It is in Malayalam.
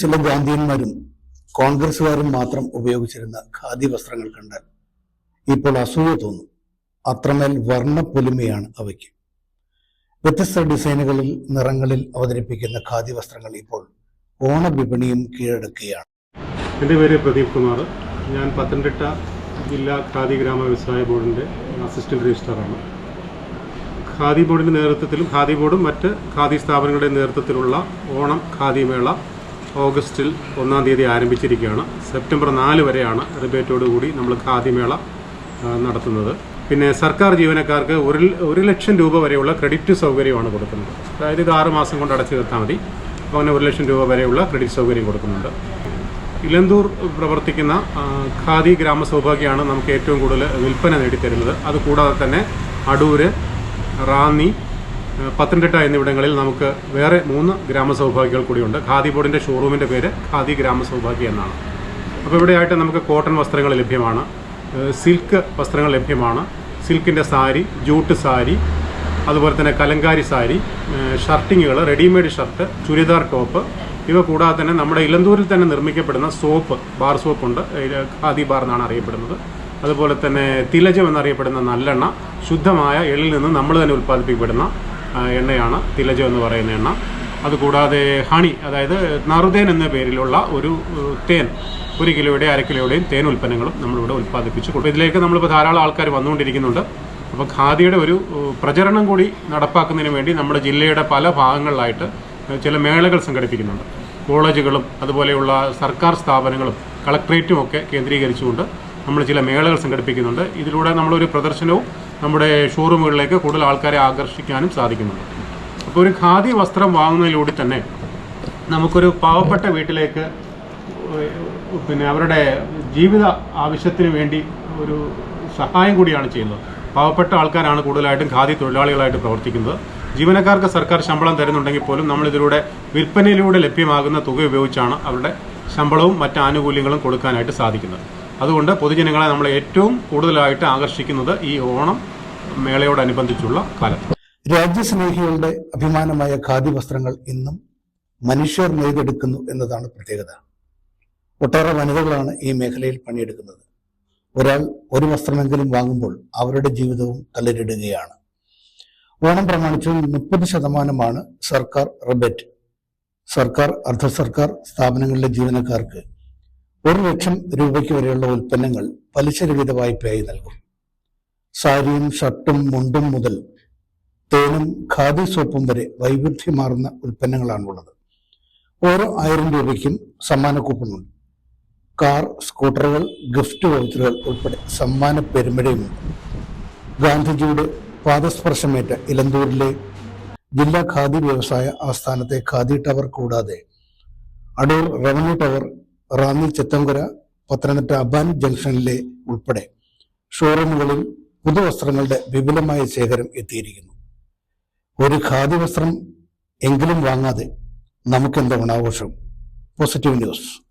ചില ഗാന്ധിയന്മാരും കോൺഗ്രസുകാരും മാത്രം ഉപയോഗിച്ചിരുന്ന ഖാദി വസ്ത്രങ്ങൾ കണ്ടാൽ ഇപ്പോൾ അസൂയ തോന്നും. അത്രമേൽ വർണപ്പൊലിമയാണ് അവയ്ക്ക്. വ്യത്യസ്ത ഡിസൈനുകളിൽ നിറങ്ങളിൽ അവതരിപ്പിക്കുന്ന ഖാദി വസ്ത്രങ്ങൾ ഇപ്പോൾ ഓണ വിപണിയും കീഴടക്കുകയാണ്. എന്റെ പേര് പ്രദീപ് കുമാർ. ഞാൻ പത്തനംതിട്ട ജില്ലാ ഖാദി ഗ്രാമ വ്യവസായ ബോർഡിന്റെ അസിസ്റ്റന്റ് രജിസ്ട്രാറാണ്. ഖാദി ബോർഡിന്റെ നേതൃത്വത്തിലും ഖാദി ബോർഡും മറ്റ് ഖാദി സ്ഥാപനങ്ങളുടെ നേതൃത്വത്തിലുള്ള ഓണം ഖാദി മേള ഓഗസ്റ്റിൽ ഒന്നാം തീയതി ആരംഭിച്ചിരിക്കുകയാണ്. സെപ്റ്റംബർ നാല് വരെയാണ് റിബേറ്റോടുകൂടി നമ്മൾ ഖാദി മേള നടത്തുന്നത്. പിന്നെ സർക്കാർ ജീവനക്കാർക്ക് ഒരു ഒരു ലക്ഷം രൂപ വരെയുള്ള ക്രെഡിറ്റ് സൗകര്യമാണ് കൊടുക്കുന്നത്. അതായത് ഇത് ആറ് മാസം കൊണ്ട് അടച്ചു തീർത്താൽ മതി. അപ്പോൾ അങ്ങനെ ഒരു ലക്ഷം രൂപ വരെയുള്ള ക്രെഡിറ്റ് സൗകര്യം കൊടുക്കുന്നുണ്ട്. ഇലന്തൂർ പ്രവർത്തിക്കുന്ന ഖാദി ഗ്രാമസൗഭാഗ്യമാണ് നമുക്ക് ഏറ്റവും കൂടുതൽ വിൽപ്പന നേടിത്തരുന്നത്. അതുകൂടാതെ തന്നെ അടൂര് റാന്നി പത്തനംതിട്ട എന്നിവിടങ്ങളിൽ നമുക്ക് വേറെ മൂന്ന് ഗ്രാമസൗഭാഗ്യകൾ കൂടിയുണ്ട്. ഖാദി ബോർഡിന്റെ ഷോറൂമിന്റെ പേര് ഖാദി ഗ്രാമസൗഭാഗ്യ എന്നാണ്. അപ്പോൾ ഇവിടെയായിട്ട് നമുക്ക് കോട്ടൺ വസ്ത്രങ്ങൾ ലഭ്യമാണ്. സിൽക്ക് വസ്ത്രങ്ങൾ ലഭ്യമാണ്. സിൽക്കിന്റെ സാരി ജൂട്ട് സാരി അതുപോലെ തന്നെ കലങ്കാരി സാരി ഷർട്ടിങ്ങുകൾ റെഡിമെയ്ഡ് ഷർട്ട് ചുരിദാർ ടോപ്പ് ഇവ കൂടാതെ തന്നെ നമ്മുടെ ഇലന്തൂരിൽ തന്നെ നിർമ്മിക്കപ്പെടുന്ന സോപ്പ് ബാർ സോപ്പുണ്ട്. ഖാദി ബാർ എന്നാണ് അറിയപ്പെടുന്നത്. അതുപോലെ തന്നെ തിലജം എന്നറിയപ്പെടുന്ന നല്ലെണ്ണ ശുദ്ധമായ എള്ളിൽ നിന്ന് നമ്മൾ തന്നെ ഉൽപ്പാദിപ്പിക്കപ്പെടുന്ന എണ്ണയാണ് തിലജ എന്ന് പറയുന്ന എണ്ണ. അതുകൂടാതെ ഹണി അതായത് നറുതേൻ എന്ന പേരിലുള്ള ഒരു തേൻ ഒരു കിലോയുടെ അര കിലോയുടെയും തേൻ ഉൽപ്പന്നങ്ങളും നമ്മളിവിടെ ഉൽപ്പാദിപ്പിച്ചു കൊടുക്കും. ഇതിലേക്ക് നമ്മളിപ്പോൾ ധാരാളം ആൾക്കാർ വന്നുകൊണ്ടിരിക്കുന്നുണ്ട്. അപ്പോൾ ഖാദിയുടെ ഒരു പ്രചരണം കൂടി നടപ്പാക്കുന്നതിന് വേണ്ടി നമ്മുടെ ജില്ലയുടെ പല ഭാഗങ്ങളിലായിട്ട് ചില മേളകൾ സംഘടിപ്പിക്കുന്നുണ്ട്. കോളേജുകളും അതുപോലെയുള്ള സർക്കാർ സ്ഥാപനങ്ങളും കളക്ട്രേറ്റും ഒക്കെ കേന്ദ്രീകരിച്ചുകൊണ്ട് നമ്മൾ ചില മേളകൾ സംഘടിപ്പിക്കുന്നുണ്ട്. ഇതിലൂടെ നമ്മളൊരു പ്രദർശനവും നമ്മുടെ ഷോറൂമുകളിലേക്ക് കൂടുതൽ ആൾക്കാരെ ആകർഷിക്കാനും സാധിക്കുന്നുണ്ട്. അപ്പോൾ ഒരു ഖാദി വസ്ത്രം വാങ്ങുന്നതിലൂടെ തന്നെ നമുക്കൊരു പാവപ്പെട്ട വീട്ടിലേക്ക് പിന്നെ അവരുടെ ജീവിത ആവശ്യത്തിന് വേണ്ടി ഒരു സഹായം കൂടിയാണ് ചെയ്യുന്നത്. പാവപ്പെട്ട ആൾക്കാരാണ് കൂടുതലായിട്ടും ഖാദി തൊഴിലാളികളായിട്ട് പ്രവർത്തിക്കുന്നത്. ജീവനക്കാർക്ക് സർക്കാർ ശമ്പളം തരുന്നുണ്ടെങ്കിൽ പോലും നമ്മളിതിലൂടെ വിൽപ്പനയിലൂടെ ലഭ്യമാകുന്ന തുക ഉപയോഗിച്ചാണ് അവരുടെ ശമ്പളവും മറ്റ് ആനുകൂല്യങ്ങളും കൊടുക്കാനായിട്ട് സാധിക്കുന്നത്. അതുകൊണ്ട് പൊതുജനങ്ങളെ നമ്മൾ ഏറ്റവും കൂടുതലായിട്ട് ആകർഷിക്കുന്നത് ഈ ഓണം മേളയോടനുബന്ധിച്ചുള്ള കാലം രാജ്യസ്നേഹികളുടെ അഭിമാനമായ ഖാദി വസ്ത്രങ്ങൾ ഇന്നും മനുഷ്യർ നെയ്തെടുക്കുന്നു എന്നതാണ് പ്രത്യേകത. ഒട്ടേറെ വനിതകളാണ് ഈ മേഖലയിൽ പണിയെടുക്കുന്നത്. ഒരാൾ ഒരു വസ്ത്രമെങ്കിലും വാങ്ങുമ്പോൾ അവരുടെ ജീവിതവും തളരിടുകയാണ് ഓണം പ്രമാണിച്ച് മുപ്പത് ശതമാനമാണ് സർക്കാർ റബറ്റ്. സർക്കാർ അർദ്ധ സർക്കാർ സ്ഥാപനങ്ങളിലെ ജീവനക്കാർക്ക് ഒരു ലക്ഷം രൂപയ്ക്ക് വരെയുള്ള ഉൽപ്പന്നങ്ങൾ പലിശരഹിത വായ്പയായി നൽകും. സാരിയും ഷർട്ടും മുണ്ടും മുതൽ തേനും ഖാദി സോപ്പും വരെ വൈവിധ്യമാർന്ന ഉൽപ്പന്നങ്ങളാണുള്ളത്. ഓരോ ആയിരം രൂപയ്ക്കും സമ്മാന കൂപ്പണുണ്ട്. കാർ സ്കൂട്ടറുകൾ ഗിഫ്റ്റ് വൗച്ചറുകൾ ഉൾപ്പെടെ സമ്മാന പെരുമഴയുമുണ്ട്. ഗാന്ധിജിയുടെ പാദസ്പർശമേറ്റ ഇലന്തൂരിലെ ജില്ലാ ഖാദി വ്യവസായ ആസ്ഥാനത്തെ ഖാദി ടവർ കൂടാതെ അടൂർ റവന്യൂ ടവർ റാന്നി ചിത്തങ്കര പത്തനംതിട്ട അബാൻ ജംഗ്ഷനിലെ ഉൾപ്പെടെ ഷോറൂമുകളിൽ പുതുവസ്ത്രങ്ങളുടെ വിപുലമായ ശേഖരം എത്തിയിരിക്കുന്നു. ഒരു ഖാദി വസ്ത്രം എങ്കിലും വാങ്ങാതെ നമുക്കെന്താ ഗുണാഘോഷം പോസിറ്റീവ് ന്യൂസ്.